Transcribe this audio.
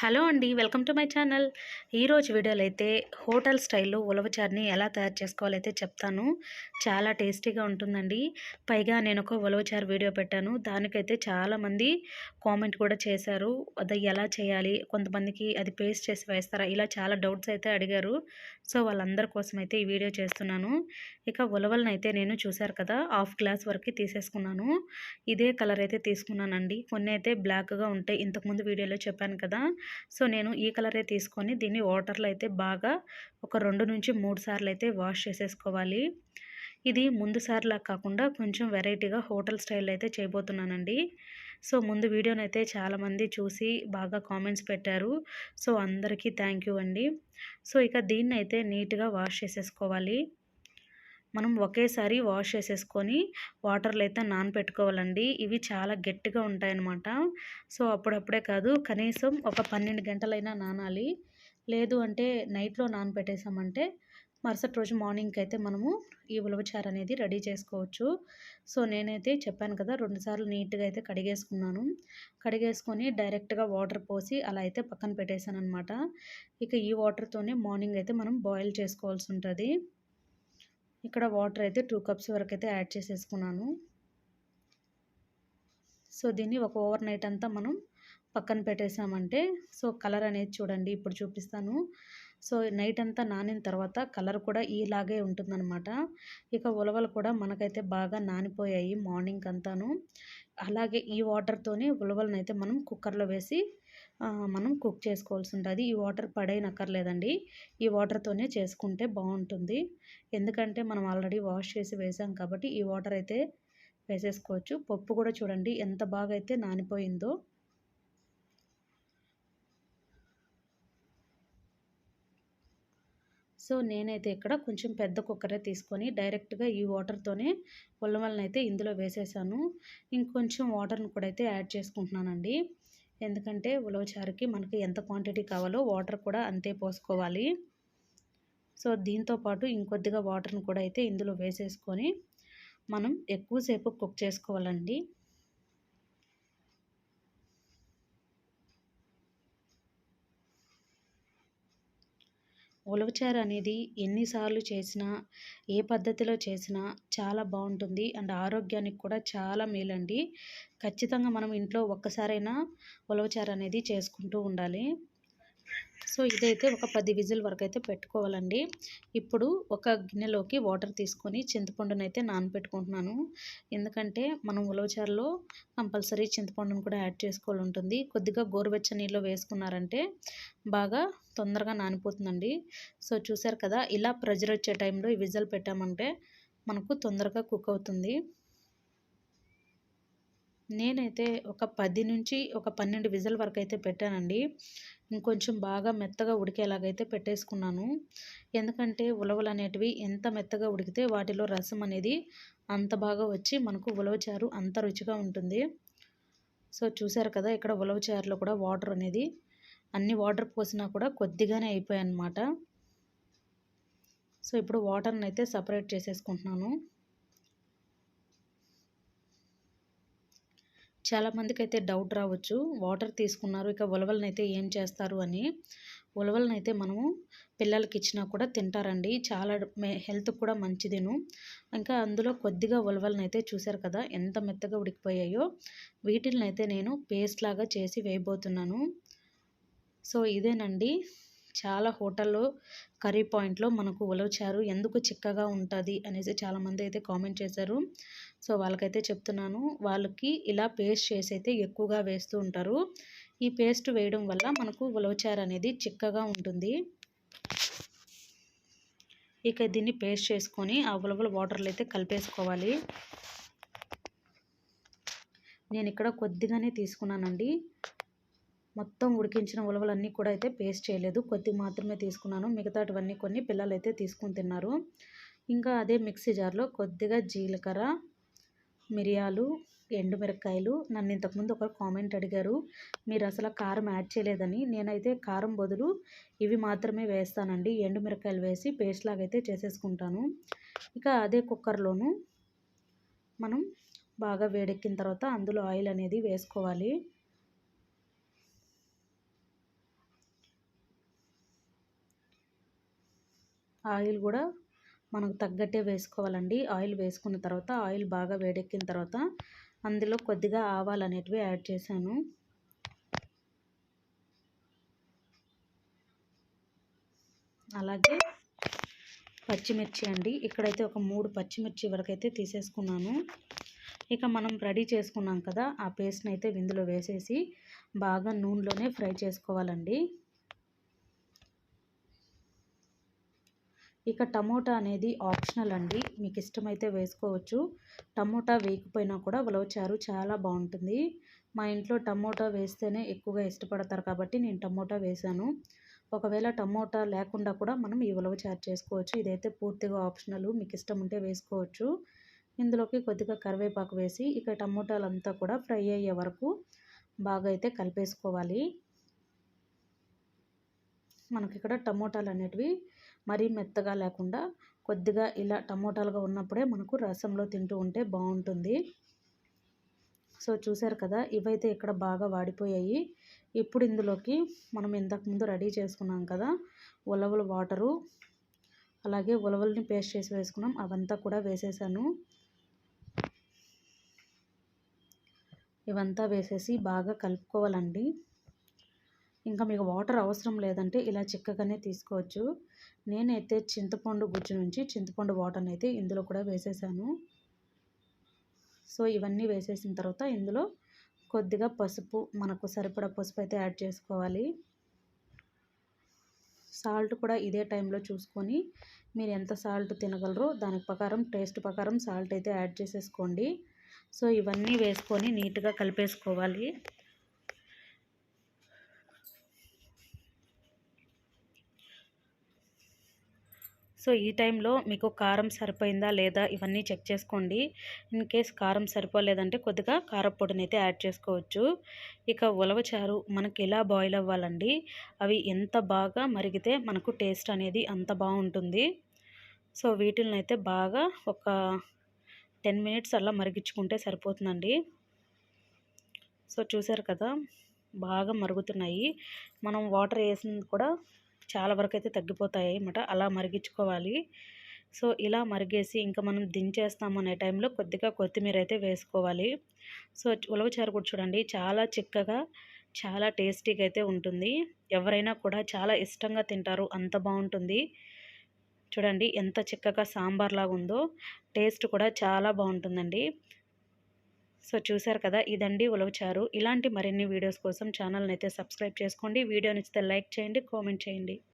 Hello అండి welcome to my channel. ఈరోజు వీడియోలో అయితే హోటల్ స్టైల్లో ఉలవచారుని ఎలా తయారు చేసుకోవాలో అయితే చెప్తాను. చాలా టేస్టీగా ఉంటుందండి. పైగా నేను ఒక ఉలవచారు వీడియో పెట్టాను. దానికైతే చాలామంది కామెంట్ కూడా చేశారు. అది ఎలా చేయాలి కొంతమందికి అది పేస్ట్ చేసి వేస్తారా ఇలా చాలా డౌట్స్ అయితే అడిగారు. సో వాళ్ళందరి కోసం అయితే ఈ వీడియో చేస్తున్నాను. ఇక ఉలవలను అయితే నేను చూశారు కదా హాఫ్ గ్లాస్ వరకు తీసేసుకున్నాను. ఇదే కలర్ అయితే తీసుకున్నానండి. కొన్ని అయితే బ్లాక్గా ఉంటాయి ఇంతకుముందు వీడియోలో చెప్పాను కదా సో నేను ఈ కలరే తీసుకొని దీన్ని వాటర్లో అయితే బాగా ఒక రెండు నుంచి మూడు సార్లు అయితే వాష్ చేసేసుకోవాలి. ఇది ముందు సార్లా కాకుండా కొంచెం వెరైటీగా హోటల్ స్టైల్ అయితే చేయబోతున్నానండి. సో ముందు వీడియోని అయితే చాలామంది చూసి బాగా కామెంట్స్ పెట్టారు. సో అందరికీ థ్యాంక్ యూ అండి. సో ఇక దీన్ని అయితే నీట్గా వాష్ చేసేసుకోవాలి. మనం ఒకేసారి వాష్ చేసేసుకొని వాటర్లో అయితే నానపెట్టుకోవాలండి. ఇవి చాలా గట్టిగా ఉంటాయన్నమాట. సో అప్పుడప్పుడే కాదు కనీసం ఒక పన్నెండు గంటలైనా నానాలి. లేదు అంటే నైట్లో నానపెట్టేసామంటే మరుసటి రోజు మార్నింగ్కి అయితే మనము ఈ ఉలవచారు అనేది రెడీ చేసుకోవచ్చు. సో నేనైతే చెప్పాను కదా రెండుసార్లు నీట్గా అయితే కడిగేసుకున్నాను. కడిగేసుకొని డైరెక్ట్గా వాటర్ పోసి అలా అయితే పక్కన పెట్టేశాను అనమాట ఇక ఈ వాటర్తోనే మార్నింగ్ అయితే మనం బాయిల్ చేసుకోవాల్సి ఉంటుంది. ఇక్కడ వాటర్ అయితే టూ కప్స్ వరకు అయితే యాడ్ చేసేసుకున్నాను. సో దీన్ని ఒక ఓవర్ నైట్ అంతా మనం పక్కన పెట్టేసామంటే సో కలర్ అనేది చూడండి ఇప్పుడు చూపిస్తాను. సో నైట్ అంతా నానిన తర్వాత కలర్ కూడా ఈలాగే ఉంటుందన్నమాట. ఇక ఉలవలు కూడా మనకైతే బాగా నానిపోయాయి మార్నింగ్ అంతాను. అలాగే ఈ వాటర్తోనే ఉలవలను అయితే మనం కుక్కర్లో వేసి మనం కుక్ చేసుకోవాల్సి ఉంటుంది ఈ వాటర్ పడేయనక్కర్లేదండి ఈ వాటర్తోనే చేసుకుంటే బాగుంటుంది ఎందుకంటే మనం ఆల్రెడీ వాష్ చేసి వేసాం కాబట్టి ఈ వాటర్ అయితే వేసేసుకోవచ్చు. పప్పు కూడా చూడండి ఎంత బాగా అయితే నానిపోయిందో. సో నేనైతే ఇక్కడ కొంచెం పెద్ద కుక్కరే తీసుకొని డైరెక్ట్గా ఈ వాటర్తోనే ఉల్లవల్ని అయితే ఇందులో వేసేసాను. ఇంకొంచెం వాటర్ని కూడా అయితే యాడ్ చేసుకుంటున్నానండి. ఎందుకంటే ఉలవచారుకి మనకి ఎంత క్వాంటిటీ కావాలో వాటర్ కూడా అంతే పోసుకోవాలి. సో దీంతో పాటు ఇంకొద్దిగా వాటర్ని కూడా అయితే ఇందులో వేసేసుకొని మనం ఎక్కువసేపు కుక్ చేసుకోవాలండి. ఉలవచారు అనేది ఎన్నిసార్లు చేసినా ఏ పద్ధతిలో చేసినా చాలా బాగుంటుంది. అండ్ ఆరోగ్యానికి కూడా చాలా మేలండి. ఖచ్చితంగా మనం ఇంట్లో ఒక్కసారైనా ఉలవచారు అనేది చేసుకుంటూ ఉండాలి. సో ఇదైతే ఒక పది విజిల్ వరకు అయితే పెట్టుకోవాలండి. ఇప్పుడు ఒక గిన్నెలోకి వాటర్ తీసుకొని చింతపండును అయితే నానబెట్టుకుంటున్నాను ఎందుకంటే మనం ఉలవచారులో కంపల్సరీ చింతపండును కూడా యాడ్ చేసుకోవాలి ఉంటుంది కొద్దిగా గోరువెచ్చ నీళ్ళు వేసుకున్నారంటే బాగా తొందరగా నానిపోతుందండి. సో చూసారు కదా ఇలా ప్రెజర్ వచ్చే టైంలో ఈ విజిల్ పెట్టామంటే మనకు తొందరగా కుక్ అవుతుంది. నేనైతే ఒక పది నుంచి ఒక పన్నెండు విజిల్ వరకు అయితే పెట్టానండి. ఇంకొంచెం బాగా మెత్తగా ఉడికేలాగైతే పెట్టేసుకున్నాను. ఎందుకంటే ఉలవలు అనేటివి ఎంత మెత్తగా ఉడికితే వాటిలో రసం అనేది అంత బాగా వచ్చి మనకు ఉలవచారు అంత రుచిగా ఉంటుంది. సో చూసారు కదా ఇక్కడ ఉలవచారులో కూడా వాటర్ అనేది అన్ని వాటర్ పోసినా కూడా కొద్దిగానే అయిపోయాయి అన్నమాట సో ఇప్పుడు వాటర్ని అయితే సపరేట్ చేసేసుకుంటున్నాను. చాలామందికి అయితే డౌట్ రావచ్చు. వాటర్ తీసుకున్నారు ఇక ఉలవలనైతే ఏం చేస్తారు అని. ఉలవలనైతే మనము పిల్లలకి ఇచ్చినా కూడా తింటారండి. చాలా హెల్త్ కూడా మంచిదేను. ఇంకా అందులో కొద్దిగా ఉలవలనైతే చూశారు కదా ఎంత మెత్తగా ఉడికిపోయాయో. వీటిని అయితే నేను పేస్ట్ లాగా చేసి వేయబోతున్నాను. సో ఇదేనండి. చాలా హోటల్లో కర్రీ పాయింట్లో మనకు ఉలవచారు ఎందుకు చిక్కగా ఉంటుంది అనేసి చాలామంది అయితే కామెంట్ చేశారు. సో వాళ్ళకైతే చెప్తున్నాను వాళ్ళకి ఇలా పేస్ట్ చేసి అయితే ఎక్కువగా వేస్తూ ఉంటారు. ఈ పేస్ట్ వేయడం వల్ల మనకు ఉలవచారు అనేది చిక్కగా ఉంటుంది. ఇక దీన్ని పేస్ట్ చేసుకొని ఆ ఉలవల వాటర్లో అయితే కలిపేసుకోవాలి. నేను ఇక్కడ కొద్దిగానే తీసుకున్నానండి. మొత్తం ఉడికించిన ఉలవలన్నీ కూడా అయితే పేస్ట్ చేయలేదు. కొద్ది మాత్రమే తీసుకున్నాను. మిగతాటివన్నీ కొన్ని పిల్లలు అయితే తీసుకుని తిన్నారు. ఇంకా అదే మిక్సీ జార్లో కొద్దిగా జీలకర్ర మిరియాలు ఎండుమిరపకాయలు. నన్ను ఇంతకుముందు ఒక కామెంట్ అడిగారు మీరు అసలు కారం యాడ్ చేయలేదని. నేనైతే కారం బదులు ఇవి మాత్రమే వేస్తానండి. ఎండుమిరపకాయలు వేసి పేస్ట్ లాగైతే చేసేసుకుంటాను. ఇక అదే కుక్కర్లోను మనం బాగా వేడెక్కిన తర్వాత అందులో ఆయిల్ అనేది వేసుకోవాలి. ఆయిల్ కూడా మనకు తగ్గట్టే వేసుకోవాలండి. ఆయిల్ వేసుకున్న తర్వాత ఆయిల్ బాగా వేడెక్కిన తర్వాత అందులో కొద్దిగా ఆవాలు అనేటివి యాడ్ చేశాను. అలాగే పచ్చిమిర్చి అండి. ఇక్కడైతే ఒక మూడు పచ్చిమిర్చి వరకు అయితే తీసేసుకున్నాను. ఇక మనం రెడీ చేసుకున్నాం కదా ఆ పేస్ట్ని అయితే విందులో వేసేసి బాగా నూనెలోనే ఫ్రై చేసుకోవాలండి. ఇక టమోటా అనేది ఆప్షనల్ అండి. మీకు ఇష్టమైతే వేసుకోవచ్చు. టమోటా వేయకపోయినా కూడా ఉలవచారు చాలా బాగుంటుంది. మా ఇంట్లో టమోటా వేస్తేనే ఎక్కువగా ఇష్టపడతారు కాబట్టి నేను టమోటా వేశాను. ఒకవేళ టమోటా లేకుండా కూడా మనం ఈ ఉలవచారు చేసుకోవచ్చు. ఇదైతే పూర్తిగా ఆప్షనల్. మీకు ఇష్టం ఉంటే వేసుకోవచ్చు. ఇందులోకి కొద్దిగా కరివేపాకు వేసి ఇక టమోటాలంతా కూడా ఫ్రై అయ్యే వరకు బాగా అయితే కలిపేసుకోవాలి. మనకి ఇక్కడ టమోటాలు అనేటివి మరీ మెత్తగా లేకుండా కొద్దిగా ఇలా టమోటాలుగా ఉన్నప్పుడే మనకు రసంలో తింటూ ఉంటే బాగుంటుంది. సో చూసారు కదా ఇవైతే ఇక్కడ బాగా వాడిపోయాయి. ఇప్పుడు ఇందులోకి మనం ఇంతకుముందు రెడీ చేసుకున్నాం కదా ఉలవల వాటరు అలాగే ఉలవల్ని పేస్ట్ చేసి వేసుకున్నాం అవంతా కూడా వేసేసాను. ఇవంతా వేసేసి బాగా కలుపుకోవాలండి. ఇంకా మీకు వాటర్ అవసరం లేదంటే ఇలా చిక్కగానే తీసుకోవచ్చు. నేనైతే చింతపండు గుజ్జు నుంచి చింతపండు వాటర్ని అయితే ఇందులో కూడా వేసేసాను. సో ఇవన్నీ వేసేసిన తర్వాత ఇందులో కొద్దిగా పసుపు మనకు సరిపడా పసుపు అయితే యాడ్ చేసుకోవాలి. సాల్ట్ కూడా ఇదే టైంలో చూసుకొని మీరు ఎంత సాల్ట్ తినగలరో దాని ప్రకారం టేస్ట్ ప్రకారం సాల్ట్ అయితే యాడ్ చేసేసుకోండి. సో ఇవన్నీ వేసుకొని నీట్గా కలిపేసుకోవాలి. సో ఈ టైంలో మీకు కారం సరిపోయిందా లేదా ఇవన్నీ చెక్ చేసుకోండి. ఇన్ కేస్ కారం సరిపోలేదంటే కొద్దిగా కారపొడిని అయితే యాడ్ చేసుకోవచ్చు. ఇక ఉలవచారు మనకి ఎలా బాయిల్ అవ్వాలండి? అవి ఎంత బాగా మరిగితే మనకు టేస్ట్ అనేది అంత బాగుంటుంది. సో వీటిని అయితే బాగా ఒక టెన్ మినిట్స్ అలా మరిగించుకుంటే సరిపోతుందండి. సో చూసారు కదా? బాగా మరుగుతున్నాయి. మనం వాటర్ వేసింది కూడా చాలా వరకు అయితే తగ్గిపోతాయి అన్నమాట. అలా మరిగించుకోవాలి. సో ఇలా మరిగేసి ఇంకా మనం దించేస్తాం అనే టైంలో కొద్దిగా కొత్తిమీర అయితే వేసుకోవాలి. సో ఉలవచారు కూడా చూడండి చాలా చిక్కగా చాలా టేస్టీగా అయితే ఉంటుంది. ఎవరైనా కూడా చాలా ఇష్టంగా తింటారు అంత బాగుంటుంది. చూడండి ఎంత చిక్కగా సాంబార్ లాగా ఉందో టేస్ట్ కూడా చాలా బాగుంటుందండి. సో చూసారు కదా ఇదండి ఉలవచారు. ఇలాంటి మరిన్ని వీడియోస్ కోసం ఛానల్ని అయితే సబ్స్క్రైబ్ చేసుకోండి. వీడియో నచ్చితే లైక్ చేయండి కామెంట్ చేయండి.